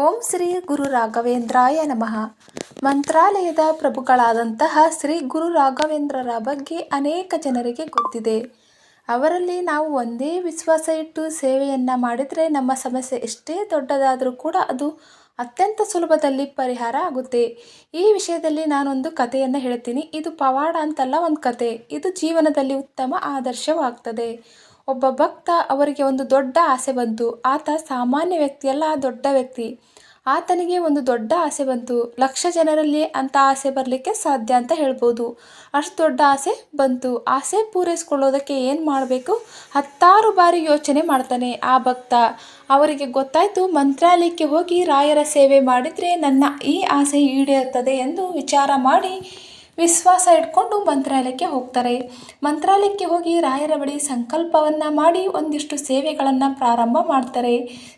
ಓಂ ಶ್ರೀ ಗುರು ರಾಘವೇಂದ್ರಾಯ ನಮಃ. ಮಂತ್ರಾಲಯದ ಪ್ರಭುಗಳಾದಂತಹ ಶ್ರೀ ಗುರು ರಾಘವೇಂದ್ರರ ಬಗ್ಗೆ ಅನೇಕ ಜನರಿಗೆ ಗೊತ್ತಿದೆ. ಅವರಲ್ಲಿ ನಾವು ಒಂದೇ ವಿಶ್ವಾಸ ಇಟ್ಟು ಸೇವೆಯನ್ನು ಮಾಡಿದರೆ ನಮ್ಮ ಸಮಸ್ಯೆ ಎಷ್ಟೇ ದೊಡ್ಡದಾದರೂ ಕೂಡ ಅದು ಅತ್ಯಂತ ಸುಲಭದಲ್ಲಿ ಪರಿಹಾರ ಆಗುತ್ತೆ. ಈ ವಿಷಯದಲ್ಲಿ ನಾನೊಂದು ಕಥೆಯನ್ನು ಹೇಳ್ತೀನಿ. ಇದು ಪವಾಡ ಅಂತಲ್ಲ ಒಂದು ಕತೆ ಇದು ಜೀವನದಲ್ಲಿ ಉತ್ತಮ ಆದರ್ಶವಾಗ್ತದೆ. ಒಬ್ಬ ಭಕ್ತ ಅವರಿಗೆ ಒಂದು ದೊಡ್ಡ ಆಸೆ ಬಂತು. ಆತ ಸಾಮಾನ್ಯ ವ್ಯಕ್ತಿಯಲ್ಲ, ದೊಡ್ಡ ವ್ಯಕ್ತಿ. ಆತನಿಗೆ ಒಂದು ದೊಡ್ಡ ಆಸೆ ಬಂತು. ಲಕ್ಷ ಜನರಲ್ಲಿ ಅಂತ ಆಸೆ ಬರಲಿಕ್ಕೆ ಸಾಧ್ಯ ಅಂತ ಹೇಳ್ಬೋದು. ಅಷ್ಟು ದೊಡ್ಡ ಆಸೆ ಬಂತು. ಆಸೆ ಪೂರೈಸ್ಕೊಳ್ಳೋದಕ್ಕೆ ಏನು ಮಾಡಬೇಕು? ಹತ್ತಾರು ಬಾರಿ ಯೋಚನೆ ಮಾಡ್ತಾನೆ ಆ ಭಕ್ತ. ಅವರಿಗೆ ಗೊತ್ತಾಯಿತು, ಮಂತ್ರಾಲಯಕ್ಕೆ ಹೋಗಿ ರಾಯರ ಸೇವೆ ಮಾಡಿದರೆ ನನ್ನ ಈ ಆಸೆ ಈಡೇರ್ತದೆ ಎಂದು ವಿಚಾರ ಮಾಡಿ ವಿಶ್ವಾಸ ಇಟ್ಕೊಂಡು ಮಂತ್ರಾಲಯಕ್ಕೆ ಹೋಗ್ತಾರೆ. ಮಂತ್ರಾಲಯಕ್ಕೆ ಹೋಗಿ ರಾಯರ ಬಳಿ ಸಂಕಲ್ಪವನ್ನು ಮಾಡಿ ಒಂದಿಷ್ಟು ಸೇವೆಗಳನ್ನು ಪ್ರಾರಂಭ ಮಾಡ್ತಾರೆ.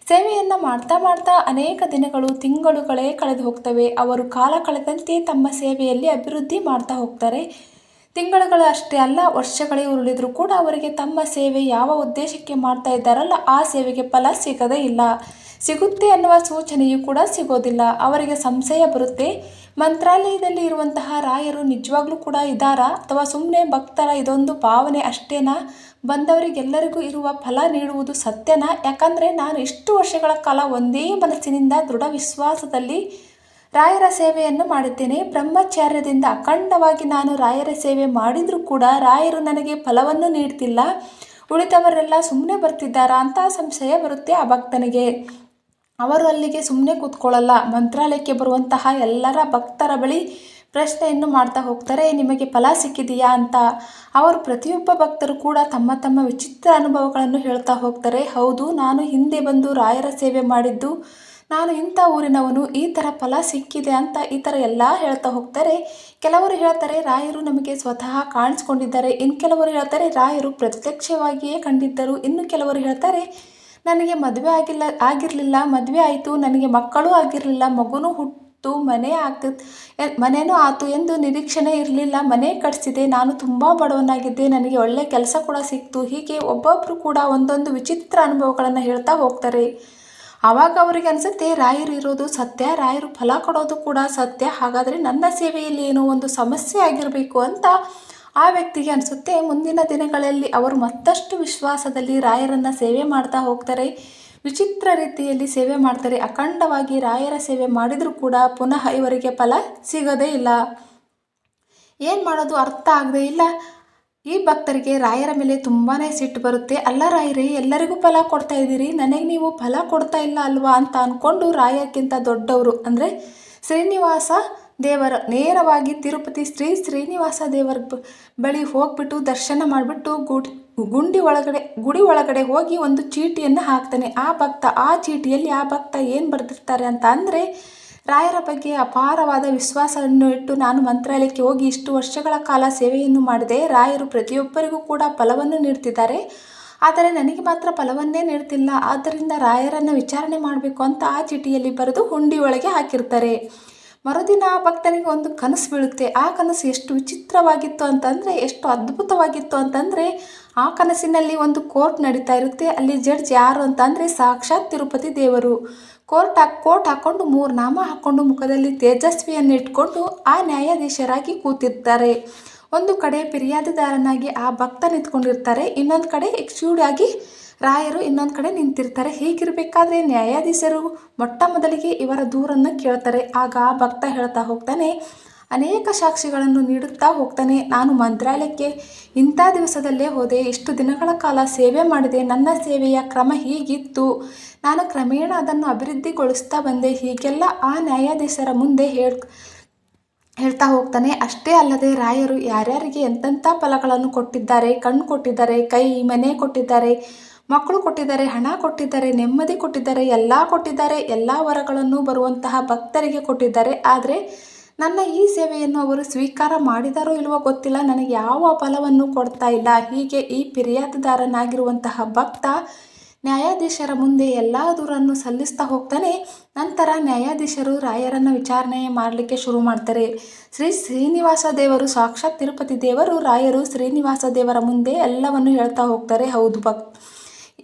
ಸೇವೆಯನ್ನು ಮಾಡ್ತಾ ಮಾಡ್ತಾ ಅನೇಕ ದಿನಗಳು, ತಿಂಗಳುಗಳೇ ಕಳೆದು ಹೋಗ್ತವೆ. ಅವರು ಕಾಲ ಕಳೆದಂತೆ ತಮ್ಮ ಸೇವೆಯಲ್ಲಿ ಅಭಿವೃದ್ಧಿ ಮಾಡ್ತಾ ಹೋಗ್ತಾರೆ. ತಿಂಗಳುಗಳು ಅಷ್ಟೇ ಅಲ್ಲ, ವರ್ಷಗಳೇ ಉರುಳಿದರೂ ಕೂಡ ಅವರಿಗೆ ತಮ್ಮ ಸೇವೆ ಯಾವ ಉದ್ದೇಶಕ್ಕೆ ಮಾಡ್ತಾ ಇದ್ದಾರಲ್ಲ, ಆ ಸೇವೆಗೆ ಫಲ ಸಿಗದೇ ಇಲ್ಲ. ಸಿಗುತ್ತೆ ಅನ್ನುವ ಸೂಚನೆಯೂ ಕೂಡ ಸಿಗೋದಿಲ್ಲ. ಅವರಿಗೆ ಸಂಶಯ ಬರುತ್ತೆ. ಮಂತ್ರಾಲಯದಲ್ಲಿ ಇರುವಂತಹ ರಾಯರು ನಿಜವಾಗ್ಲೂ ಕೂಡ ಇದ್ದಾರಾ? ಅಥವಾ ಸುಮ್ಮನೆ ಭಕ್ತರ ಇದೊಂದು ಭಾವನೆ ಅಷ್ಟೇನಾ? ಬಂದವರಿಗೆಲ್ಲರಿಗೂ ಇರುವ ಫಲ ನೀಡುವುದು ಸತ್ಯನಾ? ಯಾಕಂದರೆ ನಾನು ಇಷ್ಟು ವರ್ಷಗಳ ಕಾಲ ಒಂದೇ ಮನಸ್ಸಿನಿಂದ ದೃಢ ವಿಶ್ವಾಸದಲ್ಲಿ ರಾಯರ ಸೇವೆಯನ್ನು ಮಾಡುತ್ತೇನೆ ಬ್ರಹ್ಮಚಾರ್ಯದಿಂದ ಅಖಂಡವಾಗಿ ನಾನು ರಾಯರ ಸೇವೆ ಮಾಡಿದರೂ ಕೂಡ ರಾಯರು ನನಗೆ ಫಲವನ್ನು ನೀಡ್ತಿಲ್ಲ. ಉಳಿದವರೆಲ್ಲ ಸುಮ್ಮನೆ ಬರ್ತಿದ್ದಾರಾ ಅಂತ ಸಂಶಯ ಬರುತ್ತೆ ಆ ಭಕ್ತನಿಗೆ. ಅವರು ಅಲ್ಲಿಗೆ ಸುಮ್ಮನೆ ಕೂತ್ಕೊಳ್ಳಲ್ಲ. ಮಂತ್ರಾಲಯಕ್ಕೆ ಬರುವಂತಹ ಎಲ್ಲರ ಭಕ್ತರ ಬಳಿ ಪ್ರಶ್ನೆಯನ್ನು ಮಾಡ್ತಾ ಹೋಗ್ತಾರೆ, ನಿಮಗೆ ಫಲ ಸಿಕ್ಕಿದೆಯಾ? ಅಂತ. ಅವರು ಪ್ರತಿಯೊಬ್ಬ ಭಕ್ತರು ಕೂಡ ತಮ್ಮ ತಮ್ಮ ವಿಚಿತ್ರ ಅನುಭವಗಳನ್ನು ಹೇಳ್ತಾ ಹೋಗ್ತಾರೆ. ಹೌದು, ನಾನು ಹಿಂದೆ ಬಂದು ರಾಯರ ಸೇವೆ ಮಾಡಿದ್ದು, ನಾನು ಇಂಥ ಊರಿನವನು, ಈ ಥರ ಫಲ ಸಿಕ್ಕಿದೆ ಅಂತ ಈ ಥರ ಎಲ್ಲ ಹೇಳ್ತಾ ಹೋಗ್ತಾರೆ. ಕೆಲವರು ಹೇಳ್ತಾರೆ, ರಾಯರು ನಮಗೆ ಸ್ವತಃ ಕಾಣಿಸ್ಕೊಂಡಿದ್ದಾರೆ. ಇನ್ನು ಕೆಲವರು ಹೇಳ್ತಾರೆ, ರಾಯರು ಪ್ರತ್ಯಕ್ಷವಾಗಿಯೇ ಕಂಡಿದ್ದರು. ಇನ್ನು ಕೆಲವರು ಹೇಳ್ತಾರೆ ನನಗೆ ಮದುವೆ ಆಗಿಲ್ಲ, ಆಗಿರಲಿಲ್ಲ, ಮದುವೆ ಆಯಿತು, ನನಗೆ ಮಕ್ಕಳೂ ಆಗಿರಲಿಲ್ಲ, ಮಗುನೂ ಹುಟ್ಟು, ಮನೆ ಆಗ್ತ ಮನೆಯೂ ಆಯ್ತು ಎಂದು ನಿರೀಕ್ಷಣೆ ಇರಲಿಲ್ಲ, ಮನೆ ಕಟ್ಸಿದೆ, ನಾನು ತುಂಬ ಬಡವನಾಗಿದ್ದೆ, ನನಗೆ ಒಳ್ಳೆಯ ಕೆಲಸ ಕೂಡ ಸಿಕ್ತು, ಹೀಗೆ ಒಬ್ಬೊಬ್ಬರು ಕೂಡ ಒಂದೊಂದು ವಿಚಿತ್ರ ಅನುಭವಗಳನ್ನು ಹೇಳ್ತಾ ಹೋಗ್ತಾರೆ. ಆವಾಗ ಅವರಿಗೆ ಅನಿಸುತ್ತೆ, ರಾಯರು ಇರೋದು ಸತ್ಯ, ರಾಯರು ಫಲ ಕೊಡೋದು ಕೂಡ ಸತ್ಯ, ಹಾಗಾದರೆ ನನ್ನ ಸೇವೆಯಲ್ಲಿ ಏನೋ ಒಂದು ಸಮಸ್ಯೆ ಆಗಿರಬೇಕು ಅಂತ ಆ ವ್ಯಕ್ತಿಗೆ ಅನಿಸುತ್ತೆ, ಮುಂದಿನ ದಿನಗಳಲ್ಲಿ ಅವರು ಮತ್ತಷ್ಟು ವಿಶ್ವಾಸದಲ್ಲಿ ರಾಯರನ್ನು ಸೇವೆ ಮಾಡ್ತಾ ಹೋಗ್ತಾರೆ. ವಿಚಿತ್ರ ರೀತಿಯಲ್ಲಿ ಸೇವೆ ಮಾಡ್ತಾರೆ. ಅಖಂಡವಾಗಿ ರಾಯರ ಸೇವೆ ಮಾಡಿದರೂ ಕೂಡ ಪುನಃ ಇವರಿಗೆ ಫಲ ಸಿಗೋದೇ ಇಲ್ಲ. ಏನು ಮಾಡೋದು ಅರ್ಥ ಆಗದೇ ಇಲ್ಲ. ಈ ಭಕ್ತರಿಗೆ ರಾಯರ ಮೇಲೆ ತುಂಬಾ ಸಿಟ್ಟು ಬರುತ್ತೆ. ಅಲ್ಲ ರಾಯರೇ, ಎಲ್ಲರಿಗೂ ಫಲ ಕೊಡ್ತಾ ಇದ್ದೀರಿ. ನನಗೆ ನೀವು ಫಲ ಕೊಡ್ತಾ ಇಲ್ಲ ಅಲ್ವಾ ಅಂತ ಅಂದ್ಕೊಂಡು ರಾಯರ್ಗಿಂತ ದೊಡ್ಡವರು ಅಂದರೆ ಶ್ರೀನಿವಾಸ ದೇವರ ನೇರವಾಗಿ ತಿರುಪತಿ ಶ್ರೀ ಶ್ರೀನಿವಾಸ ದೇವರ ಬಳಿ ಹೋಗ್ಬಿಟ್ಟು ದರ್ಶನ ಮಾಡಿಬಿಟ್ಟು ಗುಡಿ, ಗುಂಡಿ ಒಳಗಡೆ, ಗುಡಿ ಒಳಗಡೆ ಹೋಗಿ ಒಂದು ಚೀಟಿಯನ್ನು ಹಾಕ್ತಾನೆ. ಆ ಭಕ್ತ, ಆ ಚೀಟಿಯಲ್ಲಿ ಆ ಭಕ್ತ ಏನು ಬರೆದಿರ್ತಾರೆ ಅಂತ ಅಂದರೆ, ರಾಯರ ಬಗ್ಗೆ ಅಪಾರವಾದ ವಿಶ್ವಾಸವನ್ನು ಇಟ್ಟು ನಾನು ಮಂತ್ರಾಲಯಕ್ಕೆ ಹೋಗಿ ಇಷ್ಟು ವರ್ಷಗಳ ಕಾಲ ಸೇವೆಯನ್ನು ಮಾಡಿದೆ. ರಾಯರು ಪ್ರತಿಯೊಬ್ಬರಿಗೂ ಕೂಡ ಫಲವನ್ನು ನೀಡ್ತಿದ್ದಾರೆ. ಆದರೆ ನನಗೆ ಮಾತ್ರ ಫಲವನ್ನೇ ನೀಡ್ತಿಲ್ಲ. ಆದ್ದರಿಂದ ರಾಯರನ್ನು ವಿಚಾರಣೆ ಮಾಡಬೇಕು ಅಂತ ಆ ಚೀಟಿಯಲ್ಲಿ ಬರೆದು ಹುಂಡಿ ಒಳಗೆ ಹಾಕಿರ್ತಾರೆ. ಮರುದಿನ ಆ ಭಕ್ತನಿಗೆ ಒಂದು ಕನಸು ಬೀಳುತ್ತೆ. ಆ ಕನಸು ಎಷ್ಟು ವಿಚಿತ್ರವಾಗಿತ್ತು ಅಂತಂದರೆ, ಎಷ್ಟು ಅದ್ಭುತವಾಗಿತ್ತು ಅಂತಂದರೆ, ಆ ಕನಸಿನಲ್ಲಿ ಒಂದು ಕೋರ್ಟ್ ನಡೀತಾ ಇರುತ್ತೆ. ಅಲ್ಲಿ ಜಡ್ಜ್ ಯಾರು ಅಂತ ಅಂದರೆ ಸಾಕ್ಷಾತ್ ತಿರುಪತಿ ದೇವರು. ಕೋರ್ಟ್ ಹಾಕಿ, ಕೋರ್ಟ್ ಹಾಕ್ಕೊಂಡು ಮೂರು ನಾಮ ಹಾಕ್ಕೊಂಡು ಮುಖದಲ್ಲಿ ತೇಜಸ್ವಿಯನ್ನು ಇಟ್ಕೊಂಡು ಆ ನ್ಯಾಯಾಧೀಶರಾಗಿ ಕೂತಿರ್ತಾರೆ. ಒಂದು ಕಡೆ ಫಿರ್ಯಾದಿದಾರನಾಗಿ ಆ ಭಕ್ತ ನಿಂತ್ಕೊಂಡಿರ್ತಾರೆ. ಇನ್ನೊಂದು ಕಡೆ ಎಕ್ಸ್ಕ್ಯೂಡ್ ಆಗಿ ರಾಯರು ಇನ್ನೊಂದು ಕಡೆ ನಿಂತಿರ್ತಾರೆ. ಹೀಗಿರಬೇಕಾದ್ರೆ ನ್ಯಾಯಾಧೀಶರು ಮೊಟ್ಟ ಮೊದಲಿಗೆ ಇವರ ದೂರನ್ನು ಕೇಳ್ತಾರೆ. ಆಗ ಭಕ್ತ ಹೇಳ್ತಾ ಹೋಗ್ತಾನೆ, ಅನೇಕ ಸಾಕ್ಷಿಗಳನ್ನು ನೀಡುತ್ತಾ ಹೋಗ್ತಾನೆ. ನಾನು ಮಂತ್ರಾಲಯಕ್ಕೆ ಇಂಥ ದಿವಸದಲ್ಲೇ ಹೋದೆ. ಇಷ್ಟು ದಿನಗಳ ಕಾಲ ಸೇವೆ ಮಾಡಿದೆ. ನನ್ನ ಸೇವೆಯ ಕ್ರಮ ಹೀಗಿತ್ತು. ನಾನು ಕ್ರಮೇಣ ಅದನ್ನು ಅಭಿವೃದ್ಧಿಗೊಳಿಸ್ತಾ ಬಂದೆ. ಹೀಗೆಲ್ಲ ಆ ನ್ಯಾಯಾಧೀಶರ ಮುಂದೆ ಹೇಳ್, ಹೇಳ್ತಾ ಹೋಗ್ತಾನೆ. ಅಷ್ಟೇ ಅಲ್ಲದೆ ರಾಯರು ಯಾರ್ಯಾರಿಗೆ ಎಂತೆಂಥ ಫಲಗಳನ್ನು ಕೊಟ್ಟಿದ್ದಾರೆ, ಕಣ್ಣು ಕೊಟ್ಟಿದ್ದಾರೆ, ಕೈ, ಮನೆ ಕೊಟ್ಟಿದ್ದಾರೆ ಮಕ್ಕಳು ಕೊಟ್ಟಿದ್ದಾರೆ, ಹಣ ಕೊಟ್ಟಿದ್ದಾರೆ, ನೆಮ್ಮದಿ ಕೊಟ್ಟಿದ್ದಾರೆ, ಎಲ್ಲ ಕೊಟ್ಟಿದ್ದಾರೆ, ಎಲ್ಲ ವರಗಳನ್ನು ಬರುವಂತಹ ಭಕ್ತರಿಗೆ ಕೊಟ್ಟಿದ್ದಾರೆ. ಆದರೆ ನನ್ನ ಈ ಸೇವೆಯನ್ನು ಅವರು ಸ್ವೀಕಾರ ಮಾಡಿದಾರೋ ಇಲ್ವೋ ಗೊತ್ತಿಲ್ಲ. ನನಗೆ ಯಾವ ಫಲವನ್ನು ಕೊಡ್ತಾ ಇಲ್ಲ. ಹೀಗೆ ಈ ಫಿರ್ಯಾದುದಾರನಾಗಿರುವಂತಹ ಭಕ್ತ ನ್ಯಾಯಾಧೀಶರ ಮುಂದೆ ಎಲ್ಲ ದೂರನ್ನು ಸಲ್ಲಿಸ್ತಾ ಹೋಗ್ತಾನೆ. ನಂತರ ನ್ಯಾಯಾಧೀಶರು ರಾಯರನ್ನು ವಿಚಾರಣೆ ಮಾಡಲಿಕ್ಕೆ ಶುರು ಮಾಡ್ತಾರೆ. ಶ್ರೀ ಶ್ರೀನಿವಾಸ ದೇವರು ಸಾಕ್ಷಾತ್ ತಿರುಪತಿ ದೇವರು. ರಾಯರು ಶ್ರೀನಿವಾಸ ದೇವರ ಮುಂದೆ ಎಲ್ಲವನ್ನು ಹೇಳ್ತಾ ಹೋಗ್ತಾರೆ. ಹೌದು ಭಕ್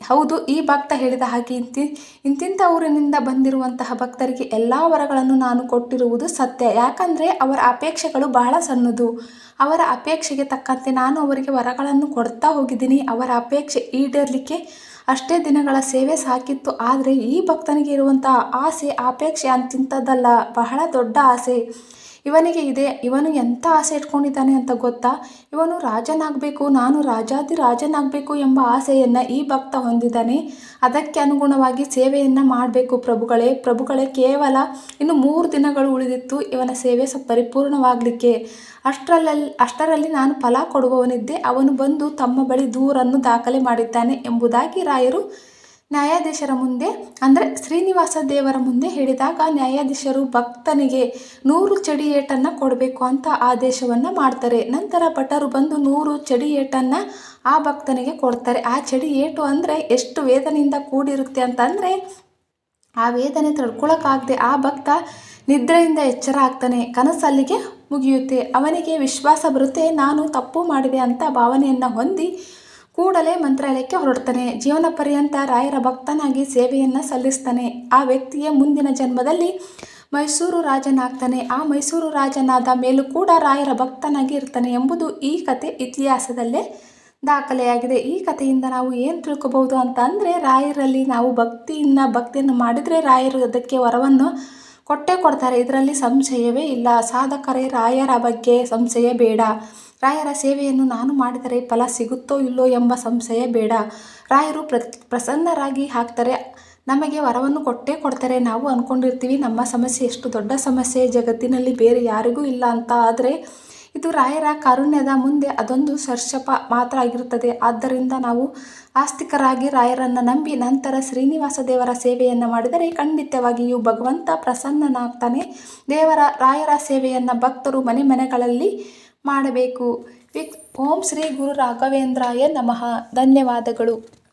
ಹೌದು, ಈ ಭಕ್ತ ಹೇಳಿದ ಹಾಗೆ ಇಂತಿ ಇಂತಿಂಥ ಊರಿನಿಂದ ಬಂದಿರುವಂತಹ ಭಕ್ತರಿಗೆ ಎಲ್ಲ ವರಗಳನ್ನು ನಾನು ಕೊಟ್ಟಿರುವುದು ಸತ್ಯ. ಯಾಕಂದರೆ ಅವರ ಅಪೇಕ್ಷೆಗಳು ಬಹಳ ಸಣ್ಣದು. ಅವರ ಅಪೇಕ್ಷೆಗೆ ತಕ್ಕಂತೆ ನಾನು ಅವರಿಗೆ ವರಗಳನ್ನು ಕೊಡ್ತಾ ಹೋಗಿದ್ದೀನಿ. ಅವರ ಅಪೇಕ್ಷೆ ಈಡೇರಲಿಕ್ಕೆ ಅಷ್ಟೇ ದಿನಗಳ ಸೇವೆ ಸಾಕಿತ್ತು. ಆದರೆ ಈ ಭಕ್ತನಿಗೆ ಇರುವಂತಹ ಆಸೆ, ಅಪೇಕ್ಷೆ ಅಂತಿಂಥದ್ದಲ್ಲ ಬಹಳ ದೊಡ್ಡ ಆಸೆ. ಇವನಿಗೆ ಇದೆ, ಇವನು ಎಂಥ ಆಸೆ ಇಟ್ಕೊಂಡಿದ್ದಾನೆ ಅಂತ ಗೊತ್ತಾ? ಇವನು ರಾಜನಾಗಬೇಕು, ನಾನು ರಾಜಾದಿ ರಾಜನಾಗಬೇಕು ಎಂಬ ಆಸೆಯನ್ನು ಈ ಭಕ್ತ ಹೊಂದಿದ್ದಾನೆ. ಅದಕ್ಕೆ ಅನುಗುಣವಾಗಿ ಸೇವೆಯನ್ನು ಮಾಡಬೇಕು ಪ್ರಭುಗಳೇ. ಪ್ರಭುಗಳೇ, ಕೇವಲ ಇನ್ನು ಮೂರು ದಿನಗಳು ಉಳಿದಿತ್ತು, ಇವನ ಸೇವೆ ಸ ಪರಿಪೂರ್ಣವಾಗಲಿಕ್ಕೆ. ಅಷ್ಟರಲ್ಲಿ ಅಷ್ಟರಲ್ಲಿ ನಾನು ಫಲ ಕೊಡುವವನಿದ್ದೆ. ಅವನು ಬಂದು ತಮ್ಮ ಬಳಿ ದೂರನ್ನು ದಾಖಲೆ ಮಾಡಿದ್ದಾನೆ ಎಂಬುದಾಗಿ ರಾಯರು ನ್ಯಾಯಾಧೀಶರ ಮುಂದೆ, ಅಂದರೆ ಶ್ರೀನಿವಾಸ ದೇವರ ಮುಂದೆ ಹೇಳಿದಾಗ ನ್ಯಾಯಾಧೀಶರು ಭಕ್ತನಿಗೆ ನೂರು ಚಡಿ ಏಟನ್ನು ಕೊಡಬೇಕು ಅಂತ ಆದೇಶವನ್ನು ಮಾಡ್ತಾರೆ. ನಂತರ ಭಟರು ಬಂದು ನೂರು ಚಡಿ ಏಟನ್ನು ಆ ಭಕ್ತನಿಗೆ ಕೊಡ್ತಾರೆ. ಆ ಚಡಿ ಏಟು ಅಂದರೆ ಎಷ್ಟು ವೇದನೆಯಿಂದ ಕೂಡಿರುತ್ತೆ ಅಂತಂದರೆ, ಆ ವೇದನೆ ತಡ್ಕೊಳಕ್ಕಾಗದೆ ಆ ಭಕ್ತ ನಿದ್ರೆಯಿಂದ ಎಚ್ಚರ ಆಗ್ತಾನೆ ಕನಸಲ್ಲಿಗೆ ಮುಗಿಯುತ್ತೆ. ಅವನಿಗೆ ವಿಶ್ವಾಸ ಬರುತ್ತೆ, ನಾನು ತಪ್ಪು ಮಾಡಿದೆ ಅಂತ ಭಾವನೆಯನ್ನು ಹೊಂದಿ ಕೂಡಲೇ ಮಂತ್ರಾಲಯಕ್ಕೆ ಹೊರಡ್ತಾನೆ. ಜೀವನ ಪರ್ಯಂತ ರಾಯರ ಭಕ್ತನಾಗಿ ಸೇವೆಯನ್ನು ಸಲ್ಲಿಸ್ತಾನೆ. ಆ ವ್ಯಕ್ತಿಯ ಮುಂದಿನ ಜನ್ಮದಲ್ಲಿ ಮೈಸೂರು ರಾಜನಾಗ್ತಾನೆ. ಆ ಮೈಸೂರು ರಾಜನಾದ ಮೇಲೂ ಕೂಡ ರಾಯರ ಭಕ್ತನಾಗಿ ಇರ್ತಾನೆ ಎಂಬುದು ಈ ಕತೆ ಇತಿಹಾಸದಲ್ಲೇ ದಾಖಲೆಯಾಗಿದೆ. ಈ ಕಥೆಯಿಂದ ನಾವು ಏನು ತಿಳ್ಕೊಬಹುದು ಅಂತ ಅಂದರೆ, ರಾಯರಲ್ಲಿ ನಾವು ಭಕ್ತಿಯಿಂದ ಭಕ್ತಿಯನ್ನು ಮಾಡಿದರೆ ರಾಯರು ಅದಕ್ಕೆ ವರವನ್ನು ಕೊಟ್ಟೇ ಕೊಡ್ತಾರೆ. ಇದರಲ್ಲಿ ಸಂಶಯವೇ ಇಲ್ಲ. ಸಾಧಕರೇ, ರಾಯರ ಬಗ್ಗೆ ಸಂಶಯ ಬೇಡ. ರಾಯರ ಸೇವೆಯನ್ನು ನಾನು ಮಾಡಿದರೆ ಫಲ ಸಿಗುತ್ತೋ ಇಲ್ಲೋ ಎಂಬ ಸಂಶಯ ಬೇಡ. ರಾಯರು ಪ್ರ, ಪ್ರಸನ್ನರಾಗಿ ಹಾಕ್ತಾರೆ. ನಮಗೆ ವರವನ್ನು ಕೊಟ್ಟೇ ಕೊಡ್ತಾರೆ. ನಾವು ಅಂದ್ಕೊಂಡಿರ್ತೀವಿ ನಮ್ಮ ಸಮಸ್ಯೆ ಎಷ್ಟು ದೊಡ್ಡ ಸಮಸ್ಯೆ. ಜಗತ್ತಿನಲ್ಲಿ ಬೇರೆ ಯಾರಿಗೂ ಇಲ್ಲ ಅಂತ. ಆದರೆ ಇದು ರಾಯರ ಕಾರುಣ್ಯದ ಮುಂದೆ ಅದೊಂದು ಸರ್ಷಪ ಮಾತ್ರ ಆಗಿರುತ್ತದೆ. ಆದ್ದರಿಂದ ನಾವು ಆಸ್ತಿಕರಾಗಿ ರಾಯರನ್ನು ನಂಬಿ ನಂತರ ಶ್ರೀನಿವಾಸ ದೇವರ ಸೇವೆಯನ್ನು ಮಾಡಿದರೆ ಖಂಡಿತವಾಗಿಯೂ ಭಗವಂತ ಪ್ರಸನ್ನನಾಗ್ತಾನೆ. ದೇವರ, ರಾಯರ ಸೇವೆಯನ್ನು ಭಕ್ತರು ಮನೆ ಮನೆಗಳಲ್ಲಿ ಮಾಡಬೇಕು. ವಿಕ್ ಓಂ ಶ್ರೀ ಗುರು ರಾಘವೇಂದ್ರಾಯ ನಮಃ. ಧನ್ಯವಾದಗಳು.